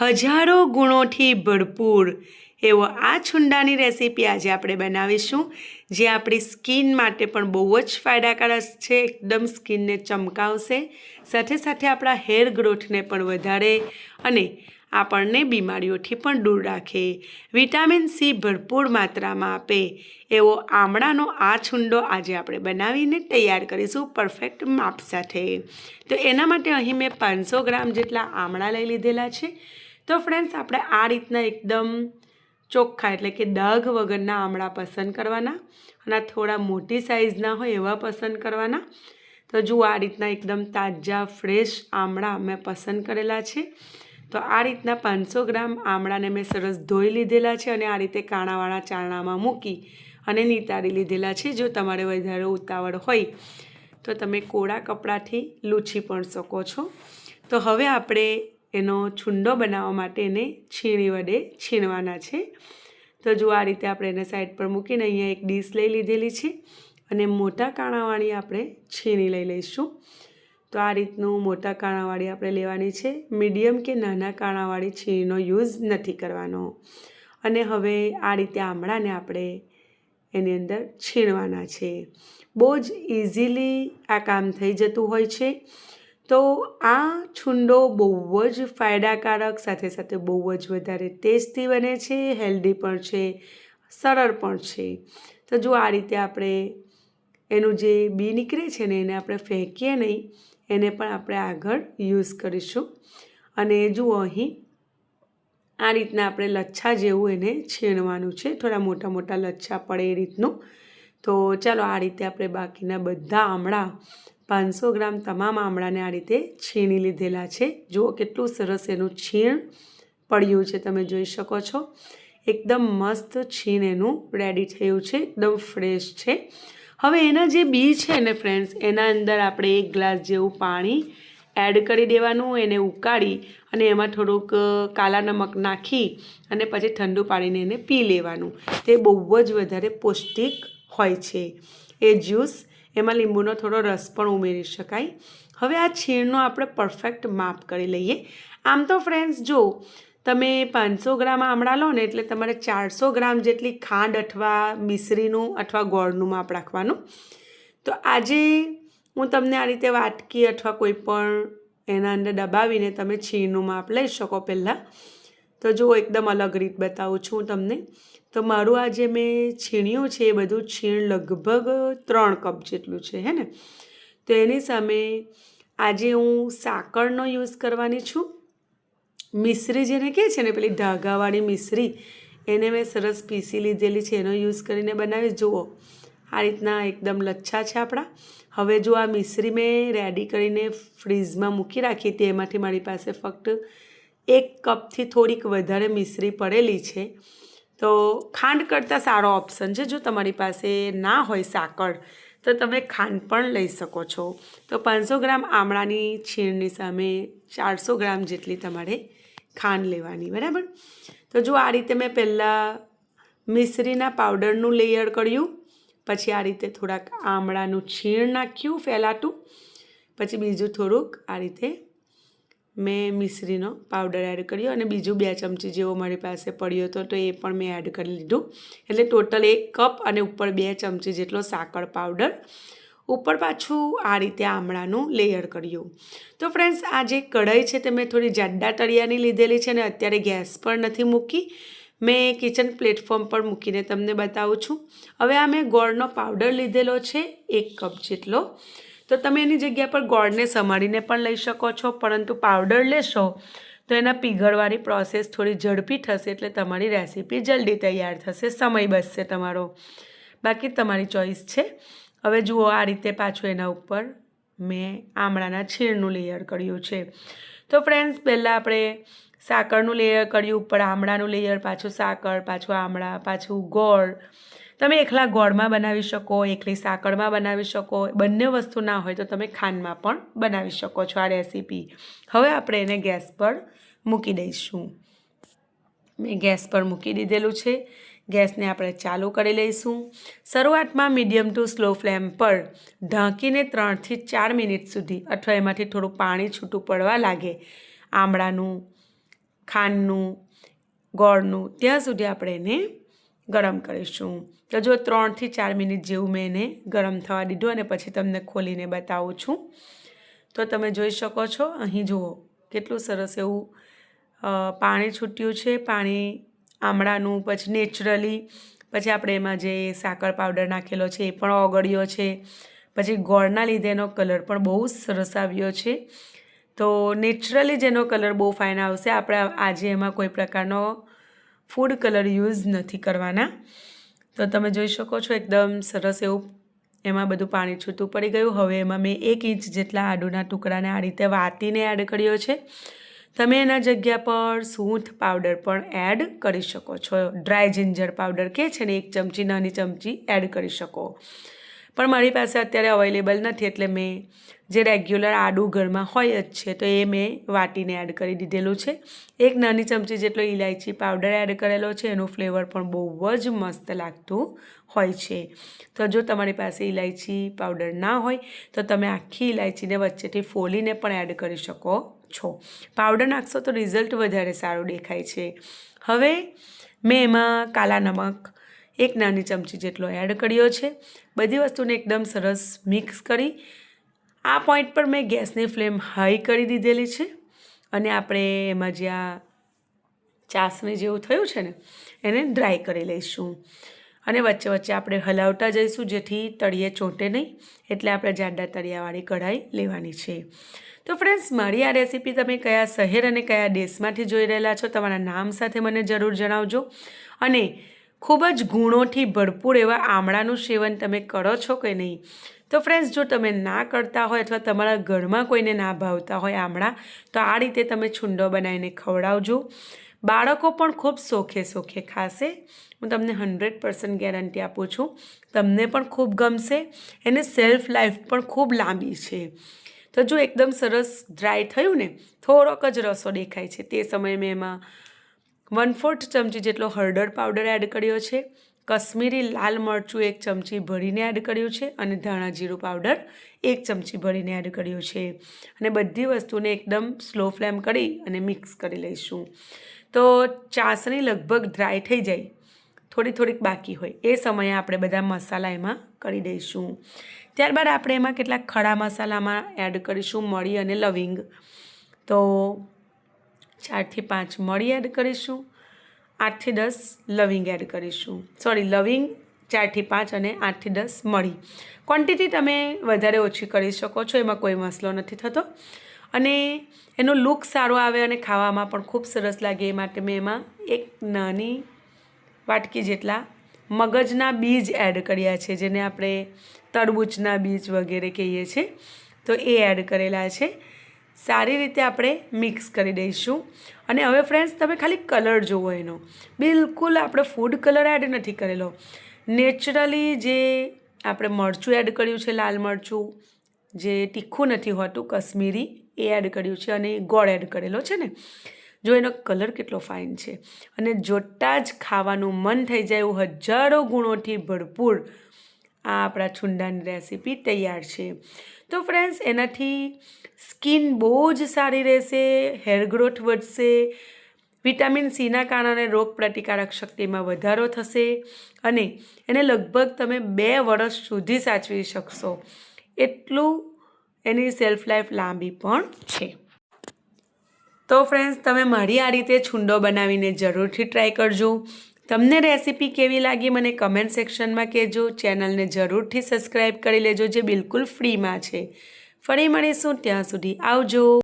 હજારો ગુણોથી ભરપૂર એવો આ છુંડાની રેસીપી આજે આપણે બનાવીશું, જે આપણી સ્કિન માટે પણ બહુ જ ફાયદાકારક છે, એકદમ સ્કિનને ચમકાવશે, સાથે સાથે આપણા હેર ગ્રોથને પણ વધારે અને આપણને બીમારીઓથી પણ દૂર રાખે. વિટામિન સી ભરપૂર માત્રામાં આપે એવો આમળાનો આ છુંડો આજે આપણે બનાવીને તૈયાર કરીશું પરફેક્ટ માપ સાથે. તો એના માટે અહીં મેં પાંચસો ગ્રામ જેટલા આમળા લઈ લીધેલા છે. તો ફ્રેન્ડ્સ આપણે આ રીતના એકદમ ચોખ્ખા એટલે કે ડાઘ વગરના આમળા પસંદ કરવાના અને થોડા મોટી સાઇઝના હોય એવા પસંદ કરવાના. તો જુઓ, આ રીતના એકદમ તાજા ફ્રેશ આમળા મેં પસંદ કરેલા છે. તો આ રીતના પાંચસો ગ્રામ આમળાને મેં સરસ ધોઈ લીધેલા છે અને આ રીતે કાણાવાળા ચારણામાં મૂકી અને નીતારી લીધેલા છે. જો તમારે વધારે ઉતાવળ હોય, તો તમે કોળા કપડાથી લૂછી પણ શકો છો. તો હવે આપણે એનો છુંડો બનાવવા માટે એને છીણી વડે છીણવાના છે. તો જો આ રીતે આપણે એને સાઈડ પર મૂકીને અહીંયા એક ડીશ લઈ લીધેલી છે અને મોટા કાણાવાળી આપણે છીણી લઈ લઈશું. તો આ રીતનું મોટા કાણાવાળી આપણે લેવાની છે. મીડિયમ કે નાના કાણાવાળી છીણીનો યુઝ નથી કરવાનો. અને હવે આ રીતે આમળાને આપણે એની અંદર છીણવાના છે. બહુ જ ઇઝીલી આ કામ થઈ જતું હોય છે. તો આ છુંડો બહુ જ ફાયદાકારક, સાથે સાથે બહુ જ વધારે ટેસ્ટી બને છે, હેલ્ધી પણ છે, સરળ પણ છે. તો જો આ રીતે આપણે એનું જે બી નીકળે છે ને, એને આપણે ફેંકીએ નહીં, એને પણ આપણે આગળ યુઝ કરીશું. અને જુઓ અહીં, આ રીતના આપણે લચ્છા જેવું એને છીણવાનું છે, થોડા મોટા મોટા લચ્છા પડે એ રીતનું. તો ચાલો આ રીતે આપણે બાકીના બધા આમળા પાંચસો ગ્રામ તમામ આમળાને આ રીતે છીણી લીધેલા છે. જુઓ કેટલું સરસ એનું છીણ પડ્યું છે, તમે જોઈ શકો છો. એકદમ મસ્ત છીણ એનું રેડી થયું છે, એકદમ ફ્રેશ છે. હવે એના જે બી છે ને ફ્રેન્ડ્સ એના અંદર આપણે એક ગ્લાસ જેવું પાણી એડ કરી દેવાનું, એને ઉકાળી અને એમાં થોડુંક કાલા નમક નાખી અને પછી ઠંડુ પાડીને એને પી લેવાનું. તે બહુ જ વધારે પૌષ્ટિક હોય છે. એ જ્યુસ એમાં લીંબુનો થોડો રસ પણ ઉમેરી શકાય. હવે આ છીણનું આપણે પરફેક્ટ માપ કરી લઈએ. આમ તો ફ્રેન્ડ્સ જો તમે પાંચસો ગ્રામ આમળા લો ને એટલે તમારે ચારસો ગ્રામ જેટલી ખાંડ અથવા મિશ્રીનું અથવા ગોળનું માપ રાખવાનું. તો આજે હું તમને આ રીતે વાટકી અથવા કોઈ પણ એના અંદર દબાવીને તમે છીણનું માપ લઈ શકો પહેલાં. તો જો એકદમ અલગ રીત બતાવું છું તમને. તો મારું આ જે મેં છીણ્યું છે એ બધું છીણ લગભગ ત્રણ કપ જેટલું છે, હે ને? તો એની સામે આજે હું સાકરનો યુઝ કરવાની છું. મિશ્રી જેને કહે છે ને, પેલી ધાગાવાળી મિશ્રી, એને મેં સરસ પીસી લીધેલી છે, એનો યુઝ કરીને બનાવીશ. જુઓ, આ રીતના એકદમ લચ્છા છે આપણા. હવે જો આ મિશ્રી મેં રેડી કરીને ફ્રીઝમાં મૂકી રાખી હતી, એમાંથી મારી પાસે ફક્ત એક કપથી થોડીક વધારે મિશ્રી પડેલી છે. તો ખાંડ કરતાં સારો ઓપ્શન છે. જો તમારી પાસે ના હોય સાકર, તો તમે ખાંડ પણ લઈ શકો છો. તો પાંચસો ગ્રામ આમળાની છીણની સામે ચારસો ગ્રામ જેટલી તમારે ખાંડ લેવાની, બરાબર? તો જો આ રીતે મેં પહેલાં મિશ્રીના પાવડરનું લેયર કર્યું, પછી આ રીતે થોડાક આમળાનું છીણ નાખ્યું ફેલાતું, પછી બીજું થોડુંક આ રીતે મેં મિશ્રીનો પાવડર એડ કર્યો અને બીજું બે ચમચી જેવો મારી પાસે પડ્યો હતો તો એ પણ મેં એડ કરી લીધું. એટલે ટોટલ એક કપ અને ઉપર બે ચમચી જેટલો સાકર પાવડર ઉપર પાછું આ રીતે આમળાનું લેયર કર્યું. તો ફ્રેન્ડ્સ આ જે કઢાઈ છે તે મેં થોડી જાડા તળિયાની લીધેલી છે અને અત્યારે ગેસ પર નથી મૂકી. મેં કિચન પ્લેટફોર્મ પર મૂકીને તમને બતાવું છું. હવે આ મેં ગોળનો પાવડર લીધેલો છે, એક કપ જેટલો. તો તમે એની જગ્યા પર ગોળને સમારીને પણ લઈ શકો છો, પરંતુ પાવડર લેશો તો એના પીગળવાની પ્રોસેસ થોડી ઝડપી થશે એટલે તમારી રેસીપી જલ્દી તૈયાર થશે, સમય બચશે તમારો. બાકી તમારી ચોઈસ છે. હવે જુઓ આ રીતે પાછું એના ઉપર મેં આમળાના છીણનું લેયર કર્યું છે. તો ફ્રેન્ડ્સ પહેલાં આપણે સાકરનું લેયર કર્યું, ઉપર આમળાનું લેયર પાછું સાકર, પાછું આમળા, પાછું ગોળ તમે એકલા ગોળમાં બનાવી શકો, એકલી સાકળમાં બનાવી શકો, બંને વસ્તુ ના હોય તો તમે ખાંડમાં પણ બનાવી શકો છો આ રેસીપી. હવે આપણે એને ગેસ પર મૂકી દઈશું. મેં ગેસ પર મૂકી દીધેલું છે. ગેસને આપણે ચાલુ કરી લઈશું. શરૂઆતમાં મીડિયમ ટુ સ્લો ફ્લેમ પર ઢાંકીને ત્રણથી ચાર મિનિટ સુધી, અથવા એમાંથી થોડું પાણી છૂટું પડવા લાગે, આમળાનું, ખાંડનું, ગોળનું, ત્યાં સુધી આપણે એને ગરમ કરીશું. તો જો ત્રણથી ચાર મિનિટ જેવું મેં એને ગરમ થવા દીધું અને પછી તમને ખોલીને બતાવું છું. તો તમે જોઈ શકો છો, અહીં જુઓ, કેટલું સરસ એવું પાણી છૂટ્યું છે. પાણી આમળાનું, પછી નેચરલી, પછી આપણે એમાં જે સાકર પાવડર નાખેલો છે એ પણ ઓગળ્યો છે. પછી ગોળના લીધે એનો કલર પણ બહુ સરસ આવ્યો છે. તો નેચરલી જેનો કલર બહુ ફાઇન આવશે. આપણે, આજે એમાં કોઈ પ્રકારનો ફૂડ કલર યુઝ નથી કરવાના. તો તમે જોઈ શકો છો એકદમ સરસ એવું એમાં બધું પાણી છૂટું પડી ગયું. હવે એમાં મેં એક ઇંચ જેટલા આડુના ટુકડાને આ રીતે વાતીને એડ કર્યો છે. તમે એના જગ્યા પર સૂંઠ પાવડર પણ એડ કરી શકો છો. ડ્રાય જિંજર પાવડર કે છે ને એક ચમચી નાની ચમચી એડ કરી શકો. પણ મારી પાસે અત્યારે અવેલેબલ નથી એટલે મેં જે રેગ્યુલર આડું ઘરમાં હોય જ છે, તો એ મેં વાટીને એડ કરી દીધેલું છે. એક નાની ચમચી જેટલો ઇલાયચી પાવડર એડ કરેલો છે, એનું ફ્લેવર પણ બહુ જ મસ્ત લાગતું હોય છે. તો જો તમારી પાસે ઇલાયચી પાવડર ના હોય, તો તમે આખી ઇલાયચીને વચ્ચેથી ફોલીને પણ એડ કરી શકો છો. પાવડર નાખશો તો રિઝલ્ટ વધારે સારું દેખાય છે. હવે મેં એમાં કાલા નમક એક નાની ચમચી જેટલો એડ કર્યો છે. બધી વસ્તુને એકદમ સરસ મિક્સ કરી આ પોઈન્ટ પર મેં ગેસની ફ્લેમ હાઈ કરી દીધેલી છે. અને આપણે એમાં જે આ ચાસણી જેવું થયું છે ને, એને ડ્રાય કરી લઈશું. અને વચ્ચે વચ્ચે આપણે હલાવતા જઈશું, જેથી તળિયે ચોંટે નહીં. એટલે આપણે જાડા તળિયાવાળી કઢાઈ લેવાની છે. તો ફ્રેન્ડ્સ મારી આ રેસીપી તમે કયા શહેર અને કયા દેશમાંથી જોઈ રહેલા છો તમારા નામ સાથે મને જરૂર જણાવજો. અને ખૂબ જ ગુણોથી ભરપૂર એવા આમળાનું સેવન તમે કરો છો કે નહીં? તો ફ્રેન્ડ્સ જો તમે ના કરતા હોય અથવા તમારા ઘરમાં કોઈને ના ભાવતા હોય આમળા, તો આ રીતે તમે છુંડો બનાવીને ખવડાવજો. બાળકો પણ ખૂબ સોખે સોખે ખાશે. હું તમને હંડ્રેડ પર્સન્ટ ગેરંટી આપું છું. તમને પણ ખૂબ ગમશે. એને સેલ્ફ લાઈફ પણ ખૂબ લાંબી છે. તો જો એકદમ સરસ ડ્રાય થયું ને, થોડોક જ રસો દેખાય છે. તે સમયે મેં એમાં વન ફોર્થ ચમચી જેટલો હળદર પાવડર એડ કર્યો છે. કશ્મીરી લાલ મરચું એક ચમચી ભરીને એડ કર્યું છે અને ધાણા જીરું પાવડર એક ચમચી ભરીને એડ કર્યું છે. અને બધી વસ્તુને એકદમ સ્લો ફ્લેમ કરી અને મિક્સ કરી લઈશું. તો ચાસણી લગભગ ડ્રાય થઈ જાય. થોડી થોડીક બાકી હોય. એ સમયે આપણે બધા મસાલા એમાં કરી દઈશું. ત્યારબાદ આપણે એમાં કેટલાક ખડા મસાલામાં એડ કરીશું મળી અને લવિંગ. તો ચારથી પાંચ મળી એડ કરીશું. આઠથી દસ લવિંગ એડ કરીશું. સોરી લવિંગ ચારથી પાંચ અને આઠથી દસ મળી. ક્વોન્ટિટી તમે વધારે ઓછી કરી શકો છો, એમાં કોઈ મસલો નથી થતો. અને એનો લુક સારો આવે અને ખાવામાં પણ ખૂબ સરસ લાગે, એ માટે મેં એમાં એક નાની વાટકી જેટલા મગજના બીજ એડ કર્યા છે, જેને આપણે તરબૂચના બીજ વગેરે કહીએ છીએ. તો એ એડ કરેલા છે. સારી રીતે આપણે મિક્સ કરી દઈશું. અને હવે ફ્રેન્ડ્સ તમે ખાલી કલર જુઓ એનો. બિલકુલ આપણે ફૂડ કલર એડ નથી કરેલો. નેચરલી જે આપણે મરચું એડ કર્યું છે, લાલ મરચું, જે તીખું નથી હોતું, કશ્મીરી, એ એડ કર્યું છે અને ગોળ એડ કરેલો છે ને. જો એનો કલર કેટલો ફાઇન છે. અને જોતાં જ ખાવાનું મન થઈ જાય એવું હજારો ગુણોથી ભરપૂર આ આપણા છુંડાની રેસીપી તૈયાર છે. તો ફ્રેન્ડ્સ એનાથી સ્કિન બહુ જ સારી રહેશે, હેર ગ્રોથ વધશે, વિટામિન સીના કારણે રોગ પ્રતિકારક શક્તિમાં વધારો થશે અને એને લગભગ તમે બે વર્ષ સુધી સાચવી શકશો. એટલું એની સેલ્ફ લાઈફ લાંબી પણ છે. તો ફ્રેન્ડ્સ તમે મારી આ રીતે છુંડો બનાવીને જરૂરથી ટ્રાય કરજો. તમને રેસીપી કેવી લાગી મને કમેન્ટ સેક્શનમાં કહેજો. ચેનલને જરૂરથી સબસ્ક્રાઈબ કરી લેજો, જે બિલકુલ ફ્રીમાં છે. ફરી મળીશું ત્યાં સુધી. આવજો.